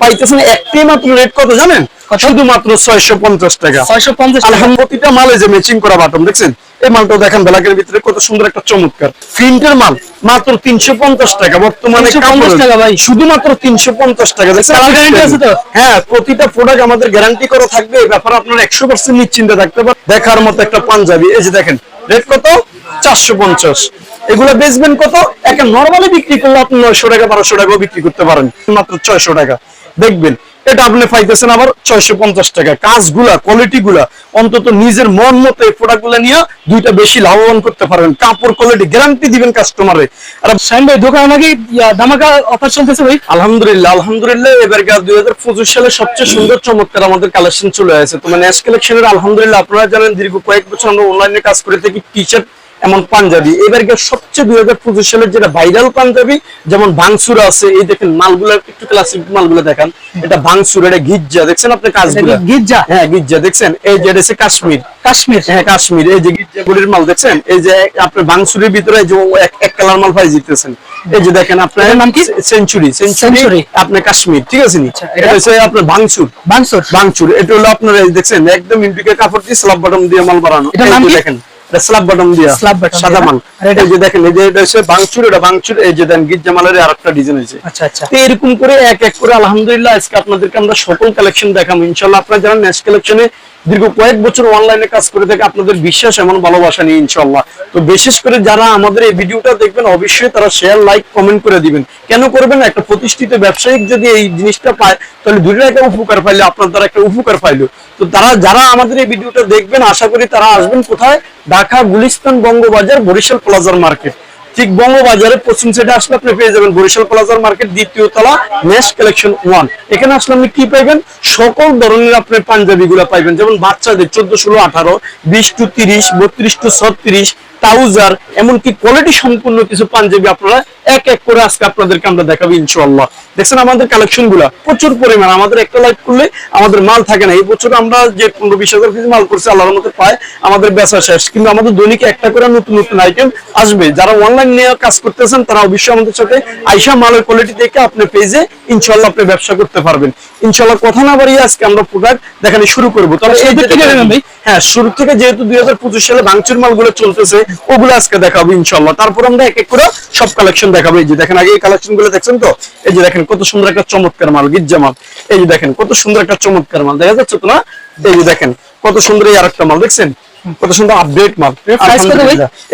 পাইতেছেন একটাই মাত্র রেট কত জানেন? শুধুমাত্র ছয়শো পঞ্চাশ টাকা। ছয়শো পঞ্চাশ প্রতিটা মালে যে ম্যাচিং করা বাটন দেখছেন? এই মালটাও দেখেন ব্ল্যাকের ভিতরে কত সুন্দর একটা চমৎকার। প্রিন্টের মাল মাত্র তিনশো পঞ্চাশ টাকা বর্তমানে 350 কাপড়ের- টাকা ভাই। শুধুমাত্র তিনশো পঞ্চাশ টাকা? হ্যাঁ প্রতিটা প্রোডাক্ট আমাদের গ্যারান্টি করা থাকবে এই ব্যাপারে আপনারা একশো পার্সেন্ট নিশ্চিন্তে থাকতে পারেন দেখার মতো একটা পাঞ্জাবি। এই যে দেখেন রেট কত? চারশো পঞ্চাশ। এগুলো বেচবেন কত? একটা নর্মালি বিক্রি করলে আপনি নয়শো টাকা বারোশো টাকাও বিক্রি করতে পারেন। মাত্র ছয়শো টাকা। দেখবেন এটা আপনি পাইতেছেন আবার ছয়শো পঞ্চাশ টাকা। কাজগুলা কোয়ালিটি গুলা অন্তত নিজের মন মতো এই প্রোডাক্টগুলা নিয়ে দুইটা বেশি লাভবান করতে পারবেন। কাপড় কোয়ালিটি গ্যারান্টি দিবেন কাস্টমারে আর শাহিন ভাই দোকানে নাকি ধামাকা অফার চলতেছে ভাই? আলহামদুলিল্লাহ আলহামদুলিল্লাহ এবার দুই হাজার পঁচিশ সালে সবচেয়ে সুন্দর চমৎকার আমাদের কালেকশন চলে আসে। তো মানে কালেকশনের আলহামদুলিল্লাহ আপনারা জানেন দীর্ঘ কয়েক বছর আমরা অনলাইনে কাজ করে থাকি টি শার্ট এমন পাঞ্জাবি। এবার সবচেয়ে দুই হাজার পঁচিশ সালের যেটা ভাইরাল পাঞ্জাবি যেমন ভাংসুর আছে এই দেখেন মালগুলো একটু ক্লাসিক মালগুলো দেখান। এটা ভাংসুর এটা গিজ্জা দেখছেন আপনি কাজগুলো? এটা গিজ্জা? হ্যাঁ গিজ্জা দেখছেন? এই যে এটা কাশ্মীর। কাশ্মীর? হ্যাঁ কাশ্মীর। এই যে গির্জাগুলির মাল দেখছেন? এই যে আপনার বাংসুরির ভিতরে যে এক কালার মাল পাই জিতেছেন। এই যে দেখেন আপনার নাম কি? সেঞ্চুরি। সেঞ্চুরি আপনার কাশ্মীর ঠিক আছে নি? আচ্ছা, এটা এটা? হচ্ছে আপনার বাংসুর বাংসুর বাংচুর এটা হলো আপনার দেখছেন একদম ইন্ডিকে কাপড় দিয়ে বটম দিয়ে মাল বানানো এই নাম দেখেন। এটা স্ল্যাব বটম দিয়া Slab bottom সাদা মাল এটা? যে দেখেন এই যে এটা হচ্ছে বাংচুর এটা বাংচুর এই যে দেন গির্জা মালের আরেকটা ডিজাইন আচ্ছা আচ্ছা। তো এরকম করে এক এক করে আলহামদুলিল্লাহ আজকে আপনাদেরকে আমরা সকল কালেকশন দেখাবো। ইনশাল্লাহ আপনারা যারা নেক্সট কালেকশনে দীর্ঘ কয়েক বছর অনলাইনে কাজ করে থাকে আপনাদের বিশ্বাস এমন ভালোবাসা নিয়ে ইনশাল্লাহ তো বিশেষ করে যারা আমাদের এই ভিডিওটা দেখবেন, অবশ্যই তারা শেয়ার লাইক কমেন্ট করে দিবেন। কেন করবেন একটা প্রতিষ্ঠিত ব্যবসায়িক যদি এই জিনিসটা পায়, তাহলে দুটো একটা উপকার পাইলে, আপনার দ্বারা একটা উপকার পাইলো। তো তারা যারা আমাদের এই ভিডিওটা দেখবেন, আশা করি তারা আসবেন কোথায়? ঢাকা গুলিস্তান বঙ্গবাজার বরিশাল প্লাজার মার্কেট। ঠিক বঙ্গবাজারে পশ্চিম সাইডে আসলে আপনি পেয়ে যাবেন বরিশাল প্লাজার মার্কেট দ্বিতীয় তলা কালেকশন ওয়ান এখানে আসলে আপনি কি পাইবেন? সকল ধরনের আপনি পাঞ্জাবি গুলা পাইবেন। যেমন বাচ্চাদের চোদ্দ, ষোলো, আঠারো, বিশ টু তিরিশ, বত্রিশ টু ছত্রিশ ট্রাউজার এমনকি কোয়ালিটি সম্পূর্ণ কিছু পাঞ্জাবি আপনারা এক এক করে আজকে আপনাদেরকে আমরা দেখাবো ইনশাল্লাহ দেখছেন আমাদের কালেকশনগুলা প্রচুর পরিমাণ আমাদের একটা লাইভ করলে আমাদের মাল থাকে না। এই বছর আমরা যে পনেরো বিশ হাজার পিস মাল করছি আল্লাহর মতো পায় আমাদের বেচা শেষ। কিন্তু আমাদের দৈনিক একটা করে নতুন নতুন আইটেম আসবে। যারা অনলাইন নিয়ে কাজ করতেছেন তারা অবশ্যই আমাদের সাথে আইসা মালের কোয়ালিটি দেখে আপনি পেজে ইনশাল্লাহ আপনি ব্যবসা করতে পারবেন। ইনশাল্লাহ কথা না বাড়িয়ে আজকে আমরা প্রোডাক্ট দেখানো শুরু করব। তাহলে এই যে হ্যাঁ শুরু থেকে যেহেতু দুই হাজার পঁচিশ সালে ভাঙচুর মালগুলো চলতেছে ওগুলো আজকে দেখাবো ইনশাল্লাহ তারপর আমরা এক এক করে সব কালেকশন দেখাবো। এই যে দেখেন আগে এই কালেকশনগুলো দেখছেন তো? এই যে দেখেন কত সুন্দর একটা চমৎকার মাল গির্জা মাল। এই যে দেখেন কত সুন্দর একটা চমৎকার মাল দেখা যাচ্ছে তো না? এই যে দেখেন কত সুন্দর এই আরেকটা মাল দেখছেন? কত সুন্দর আপডেট মাল।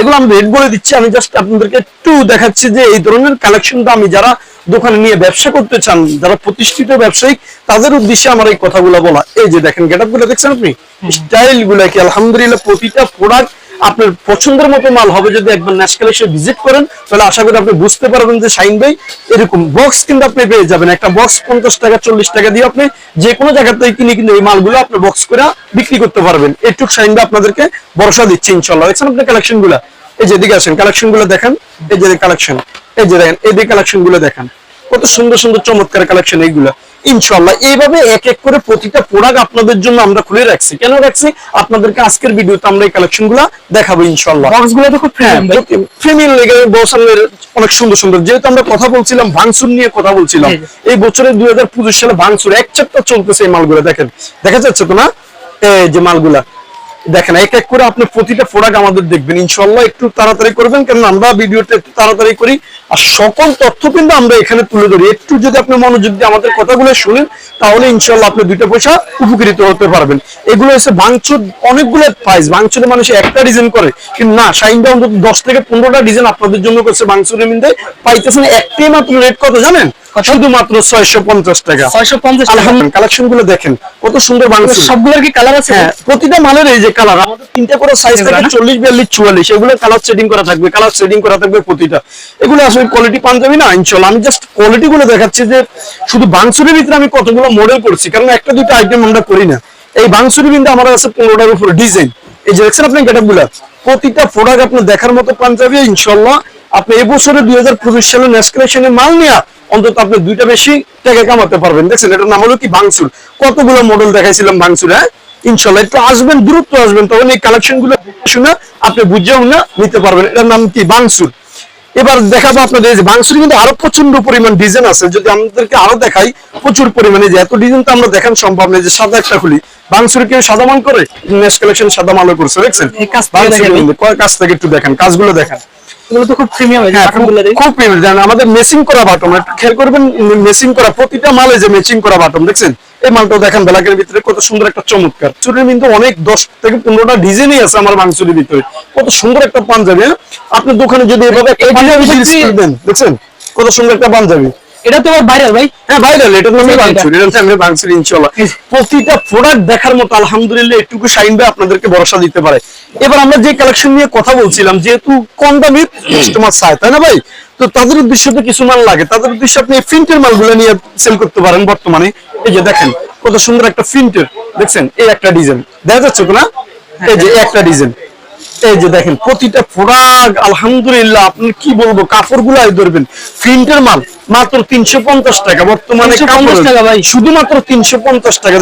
এগুলো আমি রেট বলে দিচ্ছি আমি জাস্ট আপনাদেরকে একটু দেখাচ্ছি যে এই ধরনের কালেকশনটা আমি যারা দোকানে নিয়ে ব্যবসা করতে চান যারা প্রতিষ্ঠিত ব্যবসায়িক তাদের উদ্দেশ্যে আমার এই কথাগুলো বলা। এই যে দেখেন গেটআপগুলো দেখছেন আপনি? স্টাইলগুলা কি আলহামদুলিল্লাহ প্রতিটা প্রোডাক্ট আপনার পছন্দের মতো মাল হবে যদি একবার ভিজিট করেন, তাহলে আশা করি আপনি বুঝতে পারবেন যে এরকম বক্স কিন্তু আপনি পেয়ে যাবেন। একটা বক্স পঞ্চাশ টাকা, চল্লিশ টাকা দিয়ে আপনি যে কোনো জায়গা থেকে কিনে কিন্তু এই মালগুলো আপনি বক্স করে বিক্রি করতে পারবেন। এটুক শাইন ভাই আপনাদেরকে ভরসা দিচ্ছে ইনশাল্লাহ দেখছেন আপনি কালেকশনগুলা এই যে এদিকে আসেন কালেকশনগুলো দেখেন। এই যে কালেকশন এই যে দেখেন এই কালেকশনগুলো দেখেন। কত সুন্দর সুন্দর, চমৎকার কালেকশন এইগুলা। ইনশাল্লাহ এইভাবে এক এক করে প্রতিটা প্রোডাক্ট আপনাদের জন্য আমরা খুলে রাখছি। কেন রাখছি? আপনাদেরকে আজকের ভিডিওতে আমরা এই কালেকশনগুলা দেখাবো ইনশাল্লাহ বক্স তো খুব হ্যাঁ প্রিমিয়াম ভাই প্রিমিয়াম লেগে বসানের অনেক সুন্দর সুন্দর। যেহেতু আমরা কথা বলছিলাম ভাঙচুর নিয়ে কথা বলছিলাম জি, জি। এই বছরের দুই হাজার পঁচিশ সালে ভাঙচুর এক চ্যাপ্টার চলতেছে এই মালগুলো দেখেন। দেখা যাচ্ছে তো না? এই যে মালগুলা। দেখেন এক এক করে আপনি প্রতিটা প্রোডাক্ট আমাদের দেখবেন। ইনশাল্লাহ একটু তাড়াতাড়ি করবেন কারণ আমরা ভিডিওটা একটু তাড়াতাড়ি করি। আর সকল তথ্য কিন্তু আমরা এখানে তুলে ধরি। একটু যদি আপনি মনোযোগ দিয়ে আমাদের কথাগুলো শুনেন তাহলে ইনশাল্লাহ আপনি দুইটা পয়সা উপকৃত হতে পারবেন। এগুলো হচ্ছে ভাঙচুর অনেকগুলো প্রাইস ভাঙচুরে মানুষ একটা ডিজাইন করে কিন্তু না শাইনটা অন্তত দশ থেকে পনেরোটা ডিজাইন আপনাদের জন্য করছে ভাঙচুরের মধ্যে। পাইতেছেন একটাই মাত্র রেট কত জানেন? শুধুমাত্র ছয়শো পঞ্চাশ টাকা। ছয়শো পঞ্চাশ কালেকশনগুলো দেখেন কত সুন্দর ভাঙচুর। সবগুলোর কি কালার আছে? প্রতিটা মালের এই যে কালার আমাদের তিনটা করে সাইজ থাকে চল্লিশ বিয়াল্লিশ চুয়াল্লিশ এগুলো কালার সেটিং করা থাকবে কালার সেটিং করা থাকবে প্রতিটা। এগুলো কোয়ালিটি পাঞ্জাবি না, ইনশাল্লাহ। আমি জাস্ট কোয়ালিটি গুলো দেখাচ্ছি যে শুধু ভিতরে আমি কতগুলো মডেল করছি কারণ একটা দুটো আইটেম আমরা করি না। এই আমার কাছে পনেরোটার উপর ডিজাইন এই যে দেখছেন আপনি গুলা? প্রতিটা প্রোডাক্ট দেখার মতো পাঞ্জাবি, ইনশাল্লাহ। আপনি এবছরে দুই হাজার পঁচিশ সালে মাল নিয়ে, অন্তত আপনি দুইটা বেশি টাকা কামাতে পারবেন। দেখছেন, এটার নাম হলো কি বাংসুর? কতগুলো মডেল দেখাইছিলাম বাংসুর হ্যাঁ? ইনশাল্লাহ, একটু আসবেন দ্রুত আসবেন, তখন এই কালেকশনগুলো শুনে আপনি বুঝেও না, নিতে পারবেন। এটার নাম কি? বাংসুর। এবার দেখাবো আপনাদের যে বাংশুরি কিন্তু আরও প্রচণ্ড পরিমাণ ডিজাইন আছে। যদি আমাদেরকে আরও দেখাই প্রচুর পরিমাণে। যে এত ডিজাইন তো আমরা দেখানো সম্ভব নয়। যে সাদা একটা খুলি বাংশুরি কেউ সাদা মাল করে? নেস কালেকশন সাদা মালও করছে দেখছেন? কাজ থেকে একটু দেখেন কাজগুলো দেখেন। খুব প্রিমিয়াম হ্যাঁ। খুব প্রিমিয়াম আমাদের মেসিং করা বাটন একটু খেয়াল করবেন মেসিং করা প্রতিটা মালে যে ম্যাচিং করা বাটন দেখছেন? এই মালটাও দেখেন ব্ল্যাকের ভিতরে কত সুন্দর একটা চমৎকার। চুরির কিন্তু অনেক দশ থেকে পনেরোটা ডিজাইনই আছে আমার মাংসুরির ভিতরে। কত সুন্দর একটা পাঞ্জাবি হ্যাঁ? আপনার দোকানে যদি এভাবে দেন দেখছেন? কত সুন্দর একটা পাঞ্জাবি। এটা তো ভাইরাল ভাই। হ্যাঁ ভাইরাল এটার নামে এটা। বাংসুরি এটার নামে ইনশাআল্লাহ। প্রতিটা প্রোডাক্ট দেখার মতো আলহামদুলিল্লাহ একটুকু শাইন ভাই আপনাদেরকে ভরসা দিতে পারে। এবার আমরা যে কালেকশন নিয়ে কথা বলছিলাম যেহেতু কম দামি কাস্টমার চায় তাই না ভাই? তো তাদের উদ্দেশ্য তো কিছু মাল লাগে। তাদের উদ্দেশ্যে আপনি প্রিন্টের মালগুলো নিয়ে সেল করতে পারেন বর্তমানে। এই যে দেখেন, কত সুন্দর একটা প্রিন্টের দেখছেন? এই একটা ডিজাইন। দেখা যাচ্ছে তো না? এই যে একটা ডিজাইন। এই যে দেখেন প্রতিটা প্রোডাক্ট আলহামদুলিল্লাহ আপনি কি বলব কাপড়গুলো ধরবেন। প্রিন্টের মাল মাত্র তিনশো পঞ্চাশ টাকা বর্তমানে টাকা ভাই। শুধুমাত্র তিনশো পঞ্চাশ টাকা।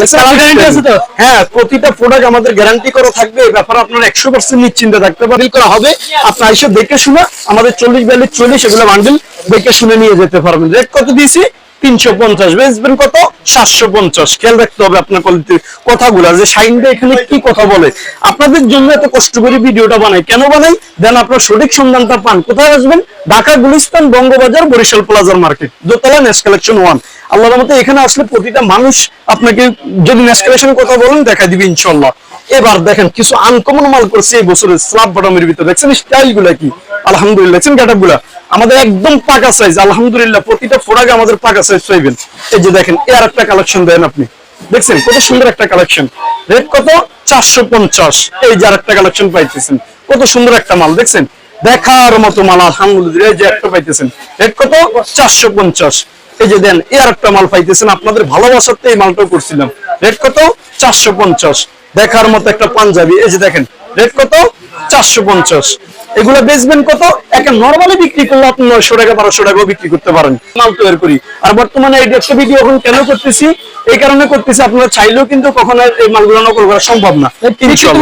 তো? হ্যাঁ প্রতিটা প্রোডাক্ট আমাদের গ্যারান্টি করা থাকবে। এই ব্যাপারে আপনার একশো পার্সেন্ট নিশ্চিন্তে থাকতে পারেন করা হবে। আপনার এসে দেখে শুনে আমাদের চল্লিশ বিয়াল্লিশ চল্লিশ এগুলো বান্ডিল দেখে শুনে নিয়ে যেতে পারবেন। রেট কত দিয়েছি? তিনশো পঞ্চাশ। কত? সাতশো পঞ্চাশ। খেয়াল রাখতে হবে আপনার কথাগুলো, যে এখানে কি কথা বলে। আপনাদের জন্য এত কষ্ট করে ভিডিওটা বানাই। কেন বানাই? দেন আপনার সঠিক সন্ধানটা পান। কোথায় আসবেন? ঢাকা, গুলিস্তান, বঙ্গবাজার, বরিশাল প্লাজার মার্কেট। দোতলা নেস কালেকশন ওয়ান আল্লাহর এখানে আসলে প্রতিটা মানুষ আপনাকে যদি নেস কালেকশনের কথা বলেন দেখা দিবে ইনশাল্লাহ এবার দেখেন, কিছু আনকমন মাল করছে এই বছরের স্লাব বটমের ভিতরে। দেখছেন স্টাইলগুলা কি? আলহামদুলিল্লাহ। দেখছেন গেটআপগুলা? আমাদের একদম পাকা সাইজ আলহামদুলিল্লাহ, প্রতিটা ফোরাকে আমাদের পাকা সাইজ পাইবেন। এই যে দেখেন, এর একটা কালেকশন দেন আপনি। দেখছেন, কত সুন্দর একটা কালেকশন রেট কত? চারশো পঞ্চাশ। এই যে একটা কালেকশন পাইতেছেন, কত সুন্দর একটা মাল, দেখছেন? দেখার মতো মাল, আলহামদুলিল্লাহ, এই যে একটা পাইতেছেন। রেট কত? চারশো পঞ্চাশ। এই যে দেন এর একটা মাল পাইতেছেন, আপনাদের ভালোবাসাতে এই মালটা করছিলাম। রেট কত? চারশো পঞ্চাশ। দেখার মতো একটা পাঞ্জাবি, এই যে দেখেন রেট কত? চারশো পঞ্চাশ। এগুলো বেচবেন কত? একে নর্মালি বিক্রি করলে আপনি নয়শো টাকা বারোশো টাকাও বিক্রি করতে পারেন। মাল তৈরি করি। আর বর্তমানে এই দেড়শো ভিডিও এখন কেন করতেছি? এই কারণে করতেছি আপনারা চাইলেও কিন্তু কখনো এই মালগুলো নকল করা সম্ভব না।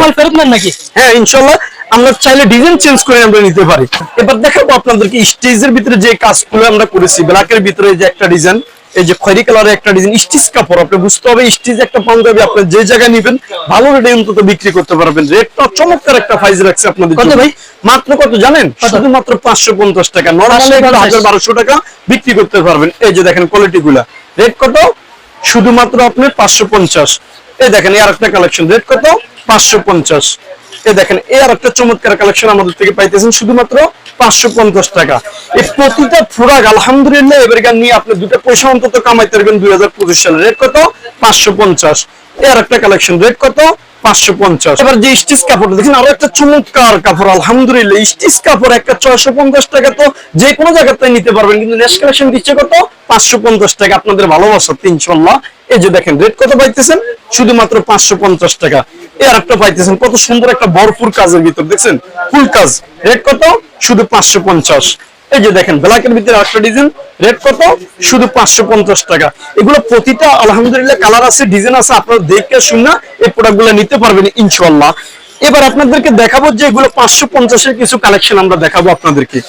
মাল ফেরত নেন নাকি? হ্যাঁ ইনশাল্লাহ। আমরা চাইলে ডিজাইন চেঞ্জ করে আমরা নিতে পারি। এবার দেখাবো আপনাদেরকে স্টেজের ভিতরে যে কাজগুলো আমরা করেছি ব্ল্যাকের ভিতরে যে একটা ডিজাইন এই যে খয়রি কালারে একটা ডিজাইন স্টিচ কাপড় আপনি বুঝতে হবে স্টিচ একটা পাঞ্জাবি আপনি যে জায়গায় নেবেন ভালো রেটে অন্তত বিক্রি করতে পারবেন। রেটটা চমৎকার একটা প্রাইস রাখছে আপনাদের কত ভাই? মাত্র কত জানেন? শুধুমাত্র 550 টাকা। নরমালি এগুলো 1200 টাকা বিক্রি করতে পারবেন। এই যে দেখেন কোয়ালিটি কোয়ালিটিগুলা রেট কত? শুধুমাত্র আপনি 550 এই দেখেন এই আরেকটা কালেকশন রেট কত? 550 এ দেখেন এই আর একটা চমৎকার কালেকশন আমাদের থেকে পাইতেছেন, শুধুমাত্র পাঁচশো পঞ্চাশ টাকা। এই প্রতিটা প্রোডাক্ট আলহামদুলিল্লাহ, এবার গান নিয়ে আপনি দুটো পয়সা অন্তত কামাইতে পারবেন দুই হাজার পঁচিশ সালে রেট কত? পাঁচশো পঞ্চাশ। এই আর একটা কালেকশন রেট কত? পাঁচশো পঞ্চাশ টাকা, আপনাদের ভালোবাসা এই যে দেখেন রেট কত পাইতেছেন? শুধুমাত্র পাঁচশো পঞ্চাশ টাকা। এই আর একটা পাইতেছেন, কত সুন্দর একটা ভরপুর কাজের ভিতর, দেখছেন? ফুল কাজ রেট কত? শুধু পাঁচশো পঞ্চাশ। এই যে দেখেন, ব্ল্যাকের ভিতরে একটা ডিজাইন রেট কত? শুধু পাঁচশো পঞ্চাশ টাকা। এগুলো প্রতিটা, আলহামদুলিল্লাহ কালার আছে ডিজাইন আছে, আপনারা দেখে শুন না এই প্রোডাক্টগুলো নিতে পারবেন ইনশাল্লাহ এবার আপনাদেরকে দেখাবো যে এগুলো পাঁচশো পঞ্চাশের কিছু কালেকশন আমরা দেখাবো আপনাদেরকে।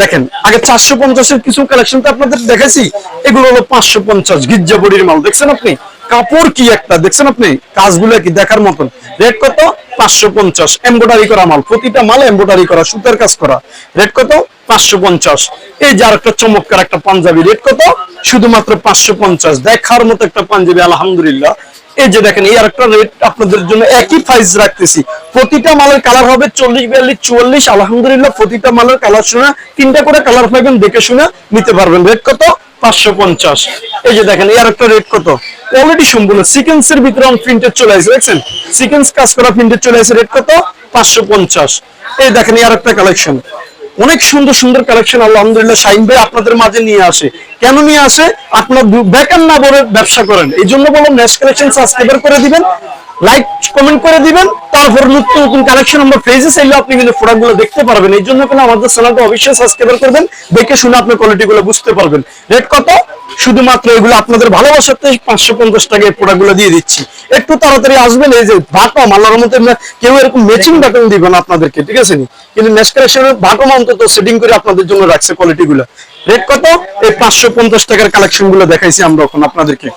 দেখেন, আগে চারশো পঞ্চাশের কিছু কালেকশন তো আপনাদের দেখাইছি। এগুলো হলো পাঁচশো পঞ্চাশ গির্জা বডির মাল। দেখছেন আপনি? কাপড় কি একটা? দেখছেন আপনি? কাজগুলো কি দেখার মতন? রেট কত? পাঁচশো পঞ্চাশ। এম্বোডারি করা মাল। প্রতিটা মাল এম্বোডারি করা, সুতার কাজ করা। রেট কত? পাঁচশো পঞ্চাশ। এই যে একটা চমৎকার একটা পাঞ্জাবি। রেট কত? শুধুমাত্র পাঁচশো পঞ্চাশ। দেখার মতো একটা পাঞ্জাবি, আলহামদুলিল্লাহ। এই যে দেখেন, এই আরেকটা রেট আপনাদের জন্য একই প্রাইস রাখতেছি। প্রতিটা মালের কালার হবে চল্লিশ, বিয়াল্লিশ, চুয়াল্লিশ। আলহামদুলিল্লাহ, প্রতিটা মালের কালার শুনে, তিনটা করে কালার পাইবেন দেখে শুনে নিতে পারবেন। রেট কত? পাঁচশো পঞ্চাশ। এই যে দেখেন, এই আরেকটা রেট কত? অলরেডি সম্পূর্ণ সিকেন্সের ভিতরে অন প্রিন্টেড চলে আসে, দেখছেন? সিকেন্স কাজ করা প্রিন্টেড চলে আসে রেট কত? পাঁচশো পঞ্চাশ। এই দেখেন, এই আরেকটা কালেকশন অনেক সুন্দর সুন্দর কালেকশন আলহামদুলিল্লাহ শাহিন ভাই আপনাদের মাঝে নিয়ে আসে। কেন নিয়ে আসে? আপনার বেকার না বলে ব্যবসা করেন। এই জন্য বললাম নেক্সট কালেকশন সাবস্ক্রাইবার করে দিবেন। লাইক কমেন্ট করে দিবেন। তারপর নতুন নতুন কালেকশন আমরা পেজে চাইলে আপনি কিন্তু প্রোডাক্টগুলো দেখতে পারবেন। এই জন্য কিন্তু আমাদের চ্যানেলটা অবশ্যই সাবস্ক্রাইব করবেন। দেখে শুনে আপনি কোয়ালিটি গুলো বুঝতে পারবেন। রেট কত? শুধুমাত্র এগুলো আপনাদের ভালোবাসাতে পাঁচশো পঞ্চাশ টাকা এই প্রোডাক্ট দিয়ে দিচ্ছি। একটু তাড়াতাড়ি আসবেন, এই যে বাটম আল্লাহর মধ্যে কেউ এরকম ম্যাচিং বাটন দিবে না আপনাদেরকে, ঠিক আছে নি? কিন্তু নেক্সট কালেকশনের বাটম অন্তত সেটিং করে আপনাদের জন্য রাখছে কোয়ালিটি গুলো। রেট কত? এই পাঁচশো পঞ্চাশ টাকার কালেকশনগুলো দেখাইছি আমরা এখন আপনাদেরকে।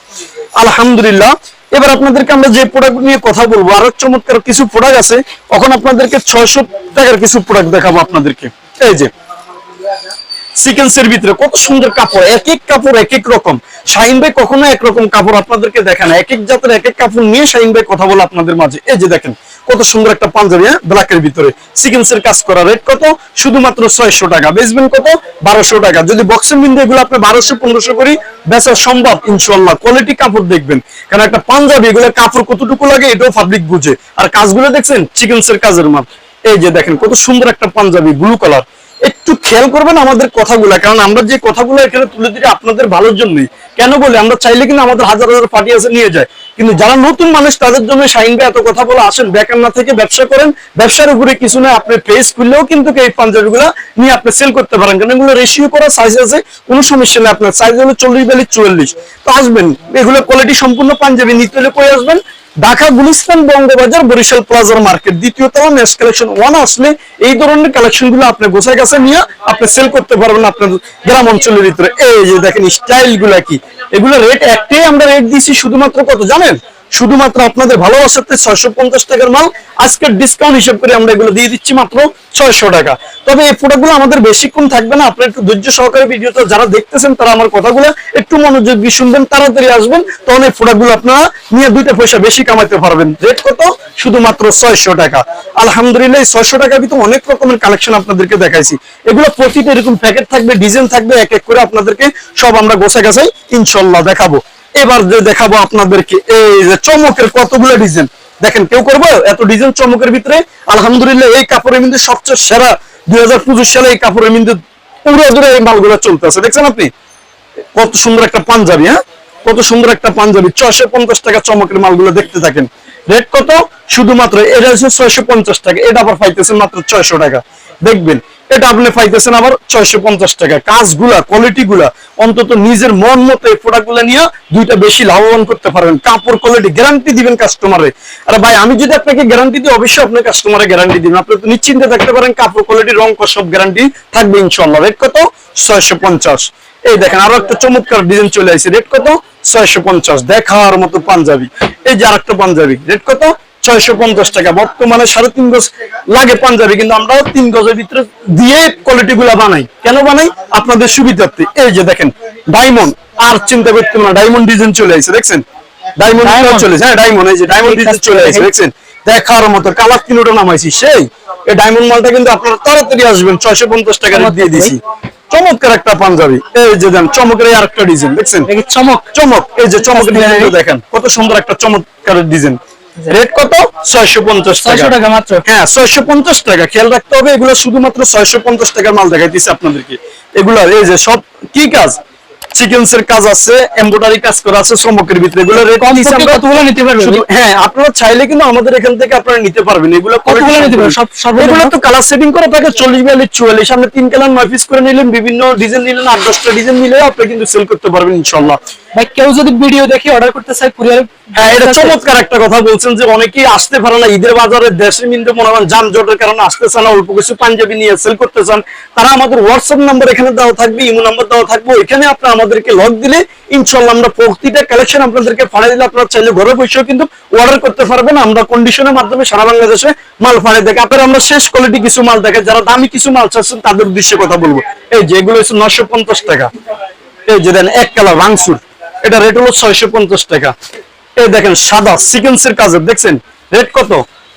আলহামদুলিল্লাহ। এবার আপনাদেরকে আমরা যে প্রোডাক্ট নিয়ে কথা বলব, আরও চমৎকার কিছু প্রোডাক্ট আছে, এখন আপনাদেরকে ছয়শো টাকার কিছু প্রোডাক্ট দেখাবো আপনাদেরকে। এই যে সিকেন্সের ভিতরে কত সুন্দর কাপড়, এক এক কাপড় এক এক রকম। শাহিন ভাই কখনো একরকম কাপড় আপনাদেরকে দেখে না। এক এক জাতের এক এক কাপড় নিয়ে শাহিন ভাই কথা বলে আপনাদের মাঝে। এই যে দেখেন কত সুন্দর একটা পাঞ্জাবি হ্যাঁ? ব্ল্যাকের ভিতরে। সিকেন্সের কাজ করা রেট কত? শুধুমাত্র ছয়শো টাকা। বেচবেন কত? বারোশো টাকা। যদি বক্সিং বিন্দু এগুলো আপনি বারোশো, পনেরোশো করি, বেচা সম্ভব ইনশাল্লাহ কোয়ালিটি কাপড় দেখবেন। কারণ একটা পাঞ্জাবি এগুলো কাপড় কতটুকু লাগে, এটাও পাবলিক বুঝে। আর কাজগুলো দেখছেন? চিকেন্সের কাজের মাল। এই যে দেখেন, কত সুন্দর একটা পাঞ্জাবি ব্লু কালার একটু খেয়াল করবেন আমাদের কথাগুলো, কারণ আমরা যে কথাগুলো এখানে তুলে দিই আপনাদের ভালোর জন্যই। কেন বলে? আমরা চাইলে কিন্তু আমাদের হাজার হাজার পার্টি আছে, নিয়ে যায়। কিন্তু যারা নতুন মানুষ, তাদের জন্য সাইন এত কথা বলে আসেন বেকার না থেকে ব্যবসা করেন, ব্যবসার উপরে কিছু না, আপনি পেজ খুললেও কিন্তু এই পাঞ্জাবিগুলো নিয়ে আপনি সেল করতে পারেন। কারণ এগুলো রেশিও করা সাইজ আছে, কোনো সমস্যা নেই আপনার। সাইজ হলো চল্লিশ বিয়াল্লিশ চুয়াল্লিশ। তো আসবেন, এগুলো কোয়ালিটি সম্পূর্ণ পাঞ্জাবি, নিতে হলে কই আসবেন? ঢাকা গুলিস্তান বঙ্গবাজার বরিশাল প্লাজার মার্কেট। দ্বিতীয়ত নেক্সট কালেকশন ওয়ান আসলে এই ধরনের কালেকশনগুলো আপনি গোছায় কাছে নিয়ে আপনি সেল করতে পারবেন আপনার গ্রাম অঞ্চলের ভিতরে। এই যে দেখেন স্টাইলগুলা কি? এগুলো রেট একটাই আমরা রেট দিচ্ছি শুধুমাত্র কত জানেন? শুধুমাত্র আপনাদের ভালোবাসাতে ছয়শো পঞ্চাশ টাকার মাল আজকের ডিসকাউন্ট হিসেব করে আমরা এগুলো দিয়ে দিচ্ছি মাত্র ছয়শো টাকা। তবে এই প্রোডাক্টগুলো আমাদের বেশিক্ষণ থাকবে না, আপনার একটু ধৈর্য সহকারে ভিডিওটা যারা দেখতেছেন তারা আমার কথাগুলো একটু মনোযোগ দিয়ে শুনবেন, তাড়াতাড়ি আসবেন, তখন এই প্রোডাক্টগুলো আপনারা নিয়ে দুইটা পয়সা বেশি কামাইতে পারবেন। রেট কত? শুধুমাত্র ছয়শো টাকা। আলহামদুলিল্লাহ ছয়শো টাকার ভিতরে অনেক রকমের কালেকশন আপনাদেরকে দেখাইছি। এগুলো প্রতিটা এরকম প্যাকেট থাকবে ডিজাইন থাকবে, এক এক করে আপনাদেরকে সব আমরা গোছা গাছাই ইনশাল্লাহ দেখাবো। এবার যে দেখাবো আপনাদেরকে, এই যে চমকের কতগুলো ডিজাইন দেখেন, কেউ করব? এত ডিজাইন চমকের ভিতরে, আলহামদুলিল্লাহ, এই কাপড়ের মধ্যে সবচেয়ে সেরা দুই হাজার পঁচিশ সালে এই কাপড়ের মধ্যে পুরো দূরে এই মালগুলো চলতেছে। দেখছেন আপনি? কত সুন্দর একটা পাঞ্জাবি হ্যাঁ? কত সুন্দর একটা পাঞ্জাবি। ছয়শো পঞ্চাশ টাকা চমকের মালগুলো দেখতে থাকেন। রেট কত? শুধুমাত্র এটা হচ্ছে ছয়শো পঞ্চাশ টাকা, এটা আবার পাইতেছেন মাত্র ছয়শো টাকা। দেখবেন এটা আপনি পাইতেছেন আবার ছয়শো পঞ্চাশ টাকা কাজগুলা কোয়ালিটি গুলা অন্তত নিজের মন মতো এই প্রোডাক্টগুলা নিয়ে দুইটা বেশি লাভবান করতে পারবেন। কাপড় কোয়ালিটি গ্যারান্টি দিবেন কাস্টমারে আরে ভাই, আমি যদি আপনাকে গ্যারান্টি দিই, অবশ্যই আপনার কাস্টমারে গ্যারান্টি দিবেন। আপনি তো নিশ্চিন্তে থাকতে পারেন, কাপড় কোয়ালিটি রং সব গ্যারান্টি থাকবে ইনশাল্লাহ রেট কত? ছয়শো পঞ্চাশ। এই দেখেন, আরও একটা চমৎকার ডিজাইন চলে আসছে রেট কত? ছয়শো পঞ্চাশ। দেখার মতো পাঞ্জাবি। এই যে আর একটা পাঞ্জাবি। রেট কত? ছয়শো পঞ্চাশ টাকা। বর্তমানে সাড়ে তিন গজ লাগে পাঞ্জাবি কিন্তু আমরাও তিন গজের ভিতরে দিয়ে কোয়ালিটি গুলা বানাই। কেন বানাই? আপনাদের সুবিধার্থে। এই যে দেখেন ডায়মন্ড আর চিন্তা করতে না ডায়মন্ড ডিজাইন চলে আসছে দেখছেন? ডায়মন্ড? চলে হ্যাঁ ডায়মন্ড এই যে ডায়মন্ড ডিজাইন চলে আসছে দেখছেন? দেখার মতো কালার তিনোটা নামাইছি সেই। এই ডায়মন্ড মালটা কিন্তু আপনারা তাড়াতাড়ি আসবেন ছয়শো পঞ্চাশ টাকা দিয়ে দিছি। চমৎকার একটা পাঞ্জাবি। এই যে দেন চমকের আরেকটা ডিজাইন দেখছেন? দেখি চমক। চমক এই যে চমকের ডিজাইনটা দেখেন কত সুন্দর একটা চমৎকার ডিজাইন রেট কত? ছয়শো পঞ্চাশ টাকা। মাত্র। হ্যাঁ ছয়শো পঞ্চাশ টাকা। খেয়াল রাখতে হবে এগুলো শুধুমাত্র ছয়শো পঞ্চাশ টাকার মাল দেখাইতেছি আপনাদেরকে। এগুলো এই যে সব কি কাজ? সিকেন্সের কাজ আছে এমব্রয়ডারি কাজ করা আছে চমকের ভিতরে। এগুলো কতগুলো নিতে পারবে হ্যাঁ আপনারা চাইলে কিন্তু আমাদের এখান থেকে আপনারা নিতে পারবেন। এগুলো কতগুলো নিতে পারবেন? সব- এগুলো তো কালার সেটিং করা থাকে আপনি তিন কালার নয় পিস করে নিলেন বিভিন্ন ডিজাইন নিলেন আট দশটা ডিজাইন নিলে আপনি কিন্তু সেল করতে পারবেন ইনশাল্লাহ ভাই কেউ যদি ভিডিও দেখে অর্ডার করতে চায় কুরিয়ার হ্যাঁ এটা চমৎকার একটা কথা বলছেন যে অনেকেই আসতে পারে না। ঈদের বাজারে দেশের মনে করেন যানজটের কারণে আসতে চান অল্প কিছু পাঞ্জাবি নিয়ে সেল করতে চান। তারা আমাদের হোয়াটসঅ্যাপ নাম্বার এখানে দেওয়া থাকবে ইমো নাম্বার দেওয়া থাকবে। ওইখানে আপনার আমাদেরকে লগ দিলে ইনশাল্লাহ আমরা প্রতিটা কালেকশন আপনাদেরকে ফাড়ে দিলে আপনারা চাইলে ঘরে বসেও কিন্তু অর্ডার করতে পারবেন। আমরা কন্ডিশনের মাধ্যমে সারা বাংলাদেশে মাল ফাড়ে দেখে আপনার আমরা শেষ কোয়ালিটি কিছু মাল দেখে যারা দামি কিছু মাল চাচ্ছেন তাদের উদ্দেশ্যে কথা বলব। এই যে এগুলো হচ্ছে নশো পঞ্চাশ টাকা। এই যে দেন এক কালার রাংসুর এটা রেট হলো ছয়শো পঞ্চাশ টাকা। এই দেখেন, সাদা সিকেন্সের কাজে, দেখছেন? রেট কত?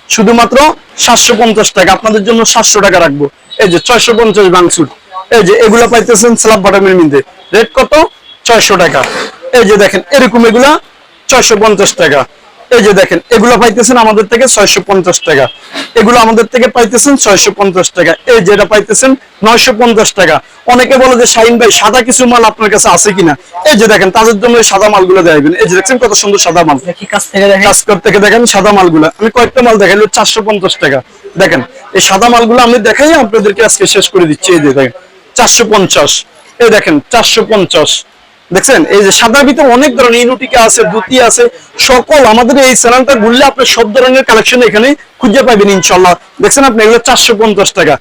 শুধুমাত্র সাতশো পঞ্চাশ টাকা। আপনাদের জন্য সাতশো টাকা রাখব। এই যে ছয়শো পঞ্চাশ বাংসুট এই যে এগুলা পাইতেছেন স্ল্যাব বাটামের মিন্দে রেট কত? ছয়শো টাকা। এই যে দেখেন, এরকম এগুলা ছয়শো পঞ্চাশ টাকা। এই যে দেখেন এগুলো পাইতেছেন আমাদের থেকে ছয়শো পঞ্চাশ টাকা। এগুলো আমাদের থেকে পাইতেছেন ছয়শো পঞ্চাশ টাকা। এই যেটা পাইতেছেন নয়শো পঞ্চাশ টাকা। অনেকে বলে যে শাহিন ভাই সাদা কিছু মাল আপনার কাছে আছে কিনা? এই যে দেখেন তাদের জন্য সাদা মালগুলো দেখাবেন এই যে দেখছেন কত সুন্দর সাদা মাল। কাজ থেকে দেখেন। সাদা মালগুলো। আমি কয়েকটা মাল দেখাইলো চারশো পঞ্চাশ টাকা। দেখেন এই সাদা মালগুলো আমি দেখাই আপনাদেরকে আজকে শেষ করে দিচ্ছি। এই যে দেখেন চারশো পঞ্চাশ। এই দেখেন চারশো পঞ্চাশ। দেখছেন এই যে সাদার ভিতরে অনেক ধরনের ইনুটিকা আছে দুতি আছে সকল আমাদের এই চ্যানেলটা ঘুরলে আপনি সব ধরনের কালেকশন এখানে খুঁজে পাবেন ইনশাল্লাহ। দেখছেন আপনি এগুলো চারশো পঞ্চাশ টাকা।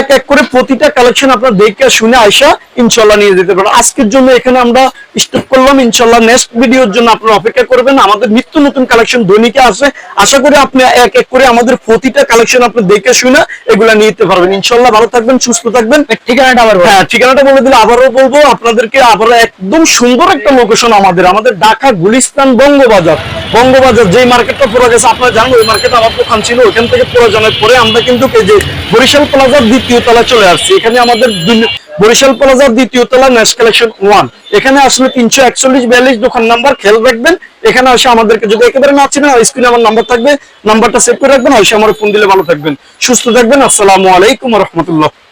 এক এক করে প্রতিটা কালেকশন আপনার দেখে শুনে আইসা ইনশাল্লাহ নিয়ে যেতে পারেন আজকের জন্য এখানে আমরা স্টপ করলাম। ইনশাল্লাহ নেক্সট ভিডিওর জন্য আপনারা অপেক্ষা করবেন। আমাদের নিত্য নতুন কালেকশন দৈনিকে আসে আশা করি আপনি এক এক করে আমাদের প্রতিটা কালেকশন আপনি দেখে শুনে এগুলা নিতে পারবেন। ইনশাল্লাহ ভালো থাকবেন সুস্থ থাকবেন। ঠিকানাটা আবার হ্যাঁ ঠিকানাটা বলে দিলে আবারও বলব। আপনাদেরকে আবারও একদম সুন্দর একটা লোকেশন আমাদের আমাদের ঢাকা, গুলিস্তান, বঙ্গবাজার। বঙ্গবাজার যে মার্কেটটা পুরো গেছে, আপনারা জানেন, ওই মার্কেট আমার দোকান ছিল, ওইখান থেকে প্রয়োজনের পরে আমরা কিন্তু এই বরিশাল প্লাজার দ্বিতীয় তলায় চলে আসছি। এখানে আমাদের বরিশাল প্লাজার দ্বিতীয় তলা নেক্সট কালেকশন ওয়ান এখানে আসলে তিনশো একচল্লিশ বিয়াল্লিশ দোকান নাম্বার, খেয়াল রাখবেন। এখানে আসে আমাদেরকে যদি একেবারে না চিনেন স্ক্রিনে আমার নাম্বার থাকবে নাম্বারটা সেভ করে রাখবেন এসে আমার ফোন দিলে ভালো থাকবেন। সুস্থ থাকবেন, আসসালামু আলাইকুম রহমতুল্লাহ।